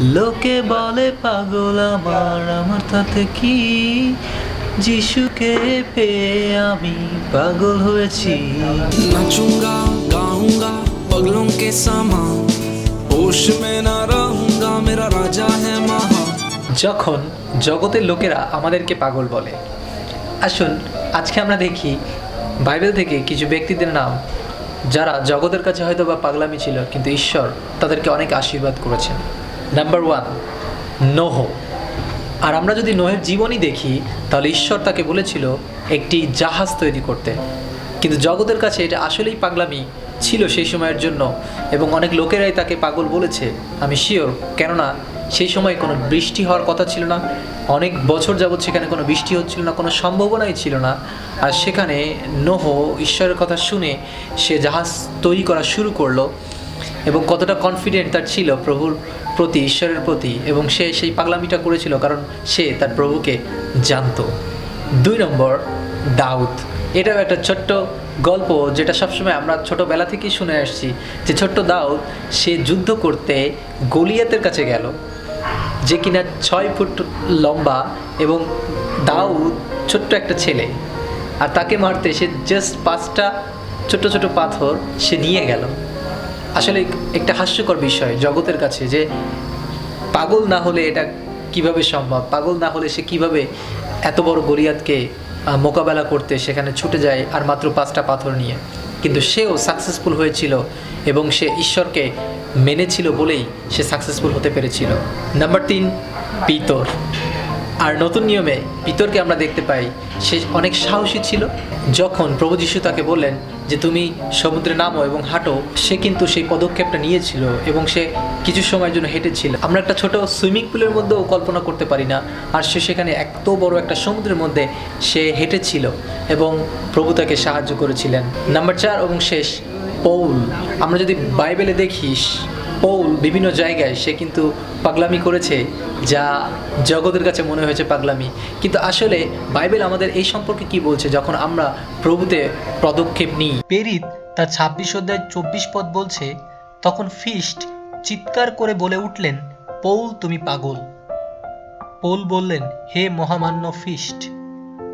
লোকে বলে পাগল আমার আমার তাতে কি? যিশুকে পেয়ে আমি পাগল হয়েছি। নাচুঙ্গা গাউঙ্গা পাগলং কে সামা মে না রাহুঙ্গা মেরা রাজা হে মহা। যখন জগতের লোকেরা আমাদেরকে পাগল বলে আসুন আজকে আমরা দেখি বাইবেল থেকে কিছু ব্যক্তিদের নাম যারা জগতের কাছে হয়তো বা পাগলামি ছিল কিন্তু ঈশ্বর তাদেরকে অনেক আশীর্বাদ করেছেন। নাম্বার ওয়ান নোহ আর আমরা যদি নোহের জীবনী দেখি, তাহলে ঈশ্বর তাকে বলেছিল একটি জাহাজ তৈরি করতে। কিন্তু জগতের কাছে এটা আসলেই পাগলামি ছিল সেই সময়ের জন্য। এবং অনেক লোকেরাই তাকে পাগল বলেছে। আমি শিওর কেননা সেই সময় কোনো বৃষ্টি হওয়ার কথা ছিল না। অনেক বছর যাবৎ সেখানে কোনো বৃষ্টি হচ্ছিল না, কোনো সম্ভাবনাই ছিল না। আর সেখানে নোহ ঈশ্বরের কথা শুনে সে জাহাজ তৈরি করা শুরু করল। এবং কতটা কনফিডেন্ট তার ছিল প্রভুর প্রতি, ঈশ্বরের প্রতি, এবং সে সেই পাগলামিটা করেছিল কারণ সে তার প্রভুকে জানতো। দুই নম্বর দাউদ এটাও একটা ছোট্ট গল্প যেটা সবসময় আমরা ছোটোবেলা থেকেই শুনে আসছি যে ছোট্ট দাউদ সে যুদ্ধ করতে গলিয়াতের কাছে গেল, যে কিনা ছয় ফুট লম্বা এবং দাউদ ছোট্ট একটা ছেলে। আর তাকে মারতে সে জাস্ট পাঁচটা ছোট ছোট পাথর সে নিয়ে গেল। আসলে একটা হাস্যকর বিষয় জগতের কাছে যে পাগল না হলে এটা কীভাবে সম্ভব? পাগল না হলে সে কীভাবে এত বড় গরিয়াতকে মোকাবেলা করতে সেখানে ছুটে যায় আর মাত্র পাঁচটা পাথর নিয়ে? কিন্তু সেও সাকসেসফুল হয়েছিল এবং সে ঈশ্বরকে মেনেছিল বলেই সে সাকসেসফুল হতে পেরেছিল। নাম্বার তিন, পিতর। আর নতুন নিয়মে পিতরকে আমরা দেখতে পাই, সে অনেক সাহসী ছিল। যখন প্রভু যিশু তাকে বললেন যে, তুমি সমুদ্রে নামো এবং হাঁটো। সে কিন্তু সেই পদক্ষেপটা নিয়েছিল এবং সে কিছু সময়ের জন্য হেঁটেছিল। আমরা একটা ছোট সুইমিং পুলের মধ্যেও কল্পনা করতে পারি না। আর সে সেখানে এত বড় একটা সমুদ্রের মধ্যে সে হেঁটেছিল এবং প্রভু তাকে সাহায্য করেছিলেন। নাম্বার চার এবং শেষ, পৌল। আমরা যদি বাইবেলে দেখিস পৌল বিভিন্ন জায়গায় সে কিন্তু পাগলামি করেছে যা জগতের কাছে মনে হয়েছে পাগলামি। কিন্তু আসলে বাইবেল আমাদের এই সম্পর্কে কি বলছে? যখন আমরা প্রভুতে পদক্ষেপ নিই। পেরিত তার ছাব্বিশ অধ্যায় চব্বিশ পদ বলছে তখন ফিস্ট চিৎকার করে বলে উঠলেন পৌল তুমি পাগল। পৌল বললেন হে মহামান্য ফিস্ট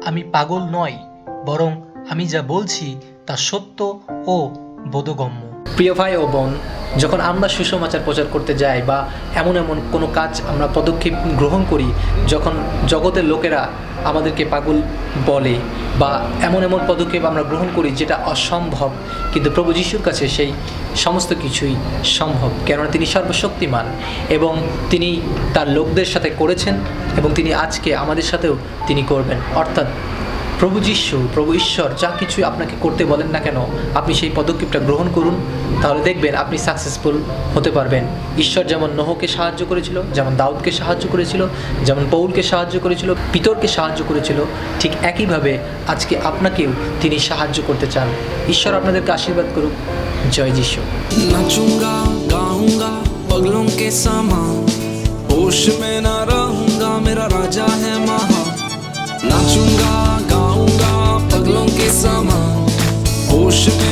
আমি পাগল নয় বরং আমি যা বলছি তা সত্য ও বোধগম্য। প্রিয় ভাই ও বোন যখন আমরা সুসমাচার প্রচার করতে যাই বা এমন এমন কোনো কাজ আমরা পদক্ষেপ গ্রহণ করি, যখন জগতের লোকেরা আমাদেরকে পাগল বলে বা এমন এমন পদক্ষেপ আমরা গ্রহণ করি যেটা অসম্ভব, কিন্তু প্রভু যিশুর কাছে সেই সমস্ত কিছুই সম্ভব। কেননা তিনি সর্বশক্তিমান এবং তিনি তার লোকদের সাথে করেছেন এবং তিনি আজকে আমাদের সাথেও তিনি করবেন। অর্থাৎ প্রভু যিশু প্রভু ঈশ্বর যা কিছু আপনাকে করতে বলেন না কেন আপনি সেই পদক্ষেপটা গ্রহণ করুন তাহলে দেখবেন আপনি সাকসেসফুল হতে পারবেন ঈশ্বর যেমন নহকে সাহায্য করেছিল যেমন দাউদকে সাহায্য করেছিল যেমন পৌলকে সাহায্য করেছিল পিতরকে সাহায্য করেছিল ঠিক একইভাবে আজকে আপনাকেও তিনি সাহায্য করতে চান ঈশ্বর আপনাদেরকে আশীর্বাদ করুক জয় যিশু नाचूंगा गाऊंगा पगलों के समा होश में ना रहूंगा मेरा राजा है महा नाचूंगा गाऊंगा should